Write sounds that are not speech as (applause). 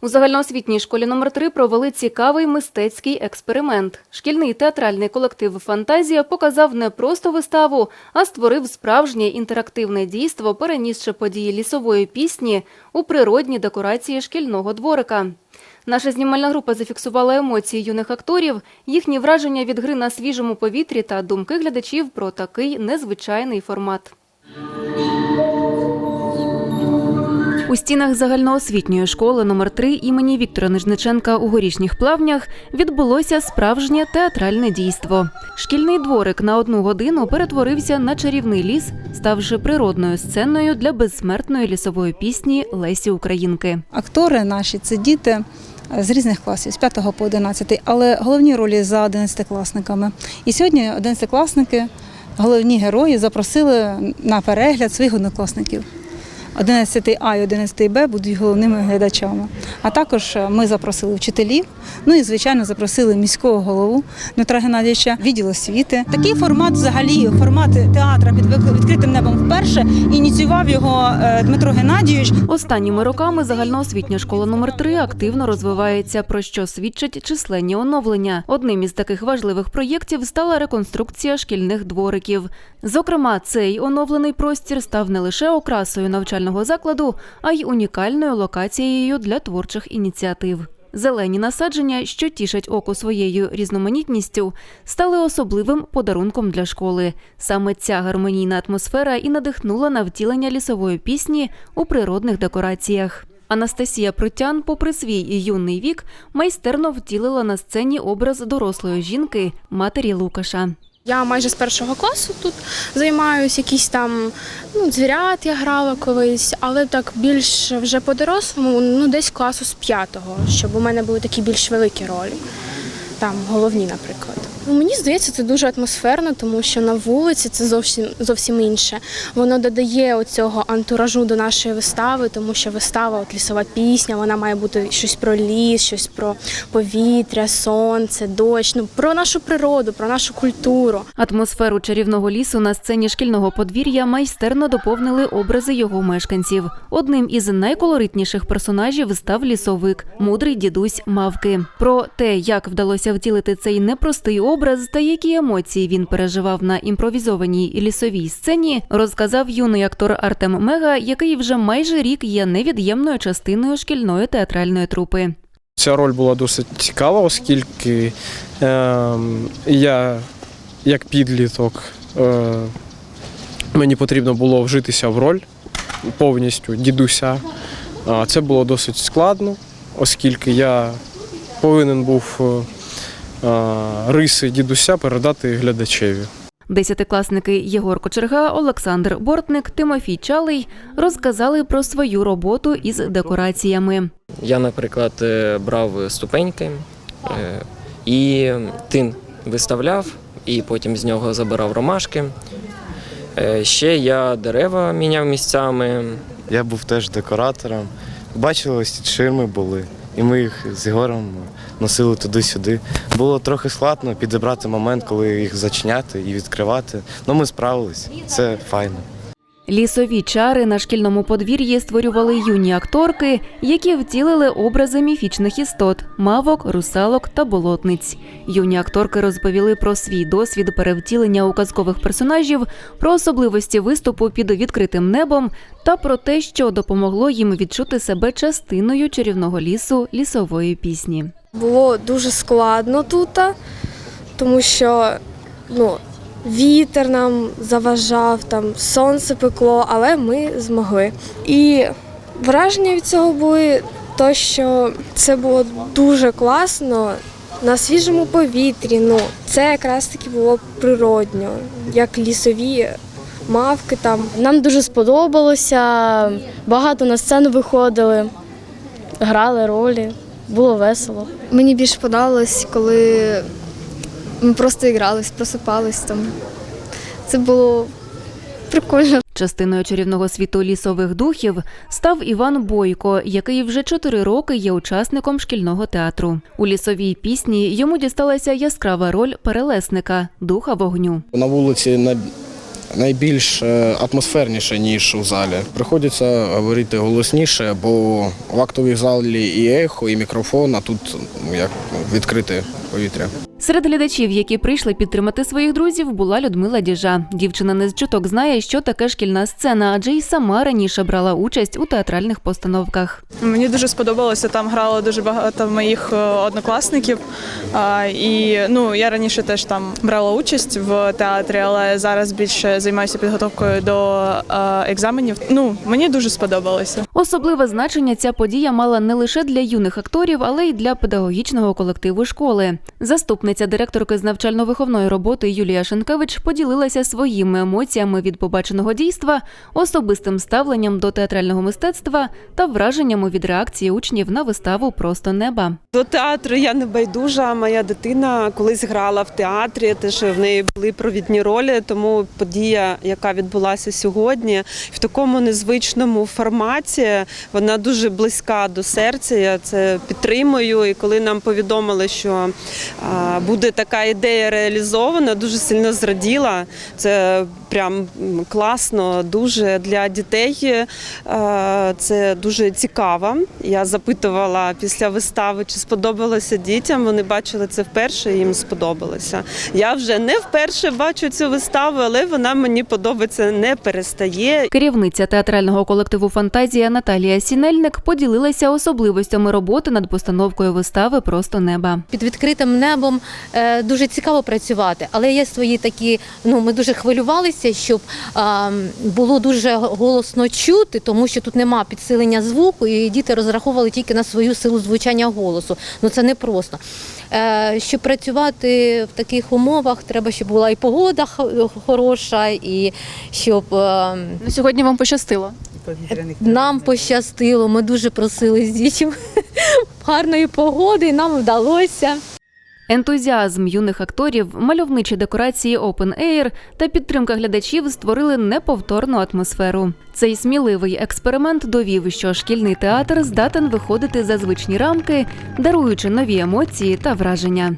У загальноосвітній школі номер 3 провели цікавий мистецький експеримент. Шкільний театральний колектив Фантазія показав не просто виставу, а створив справжнє інтерактивне дійство, перенісши події лісової пісні у природні декорації шкільного дворика. Наша знімальна група зафіксувала емоції юних акторів, їхні враження від гри на свіжому повітрі та думки глядачів про такий незвичайний формат. У стінах загальноосвітньої школи номер 3 імені Віктора Нижниченка у горішніх плавнях відбулося справжнє театральне дійство. Шкільний дворик на одну годину перетворився на чарівний ліс, ставши природною сценою для безсмертної лісової пісні Лесі Українки. Актори наші це діти з різних класів, з 5 по 11, але головні ролі за 11-класниками. І сьогодні 11-класники, головні герої, запросили на перегляд своїх однокласників. 11 А і 11 Б будуть головними глядачами. А також ми запросили вчителів, ну і звичайно запросили міського голову Дмитра Геннадійовича, відділ освіти. Такий формат, взагалі, формат театра під відкритим небом вперше ініціював його е, Дмитро Геннадійович. Останніми роками загальноосвітня школа номер 3 активно розвивається, про що свідчать численні оновлення. Одним із таких важливих проєктів стала реконструкція шкільних двориків. Зокрема, цей оновлений простір став не лише окрасою навчального закладу, а й унікальною локацією для творчих ініціатив. Зелені насадження, що тішать око своєю різноманітністю, стали особливим подарунком для школи. Саме ця гармонійна атмосфера і надихнула на втілення лісової пісні у природних декораціях. Анастасія Притян, попри свій юний вік, майстерно втілила на сцені образ дорослої жінки, матері Лукаша. Я майже з першого класу тут займаюся, якісь там ну, звірят я грала колись, але так більш вже по-дорослому, ну десь класу з п'ятого, щоб у мене були такі більш великі ролі, там головні, наприклад. Ну, Мені здається, це дуже атмосферно, тому що на вулиці це зовсім зовсім інше. Воно додає оцього антуражу до нашої вистави, тому що вистава, от лісова пісня, вона має бути щось про ліс, щось про повітря, сонце, дощ, ну про нашу природу, про нашу культуру. Атмосферу чарівного лісу на сцені шкільного подвір'я майстерно доповнили образи його мешканців. Одним із найколоритніших персонажів став лісовик, мудрий дідусь мавки. Про те, як вдалося втілити цей непростий образ та які емоції він переживав на імпровізованій лісовій сцені, розказав юний актор Артем Мега, який вже майже рік є невід'ємною частиною шкільної театральної трупи. Ця роль була досить цікава, оскільки е, я, як підліток, е, мені потрібно було вжитися в роль повністю дідуся. Це було досить складно, оскільки я повинен був е, риси дідуся передати глядачеві. Десятикласники Єгор Кочерга, Олександр Бортник, Тимофій Чалий розказали про свою роботу із декораціями. Я, наприклад, е, брав ступеньки е, і тин виставляв, і потім з нього забирав ромашки. Е, Ще я дерева міняв місцями. Я був теж декоратором. Бачили, ось ці ширми були, і ми їх з Ігорем носили туди-сюди. Було трохи складно підібрати момент, коли їх зачиняти і відкривати. Ну ми справились. Це файно. Лісові чари на шкільному подвір'ї створювали юні акторки, які втілили образи міфічних істот мавок, русалок та болотниць. Юні акторки розповіли про свій досвід перевтілення у казкових персонажів, про особливості виступу під відкритим небом та про те, що допомогло їм відчути себе частиною чарівного лісу лісової пісні. Було дуже складно тут, тому що ну, вітер нам заважав, там сонце пекло, але ми змогли. І враження від цього були то, що це було дуже класно на свіжому повітрі. Ну, це якраз таки було природньо, як лісові мавки там. Нам дуже сподобалося, багато на сцену виходили, грали ролі, було весело. Мені більше подобалось, коли ми просто грались, просипались там. Це було прикольно. Частиною чарівного світу лісових духів став Іван Бойко, який вже чотири роки є учасником шкільного театру. У лісовій пісні йому дісталася яскрава роль перелесника духа вогню. На вулиці найбільш е, атмосферніше, ніж у залі. Приходиться говорити голосніше, бо в актовій залі і ехо, і мікрофон, а тут ну, як відкрите повітря. Серед глядачів, які прийшли підтримати своїх друзів, була Людмила Діжа. Дівчина не з чуток знає, що таке шкільна сцена, адже й сама раніше брала участь у театральних постановках. Мені дуже сподобалося. Там грало дуже багато моїх е, однокласників. І ну я раніше теж там брала участь в театрі, але зараз більше займаюся підготовкою до е, екзаменів. Ну мені дуже сподобалося. Особливе значення ця подія мала не лише для юних акторів, але й для педагогічного колективу школи. Заступниця директорки з навчально-виховної роботи Юлія Шенкевич поділилася своїми емоціями від побаченого дійства, особистим ставленням до театрального мистецтва та враженнями від реакції учнів на виставу Просто неба. До театру я не байдужа. Моя дитина колись грала в театрі, теж в неї були провідні ролі. Тому подія, яка відбулася сьогодні, в такому незвичному форматі, вона дуже близька до серця. Я це підтримую. І коли нам повідомили, що буде така ідея реалізована, дуже сильно зраділа. Це прям класно, дуже для дітей. е, Це дуже цікаво. Я запитувала після вистави, чи сподобалося дітям. Вони бачили це вперше, і їм сподобалося. Я вже не вперше бачу цю виставу, але вона мені подобається, не перестає. Керівниця театрального колективу Фантазія Наталія Сінельник поділилася особливостями роботи над постановкою вистави Просто неба. під відкритим небом е, дуже цікаво працювати, але є свої такі. Ну ми дуже хвилювалися, щоб було дуже голосно чути, тому що тут нема підсилення звуку, і діти розраховували тільки на свою силу звучання голосу. Ну це непросто. Е, щоб працювати в таких умовах, треба, щоб була і погода хороша, і щоб е, Сьогодні вам пощастило. нам пощастило. Ми дуже просили з дітьми (laughs) гарної погоди, і нам вдалося. Ентузіазм юних акторів, мальовничі декорації Open Air та підтримка глядачів створили неповторну атмосферу. Цей сміливий експеримент довів, що шкільний театр здатен виходити за звичні рамки, даруючи нові емоції та враження.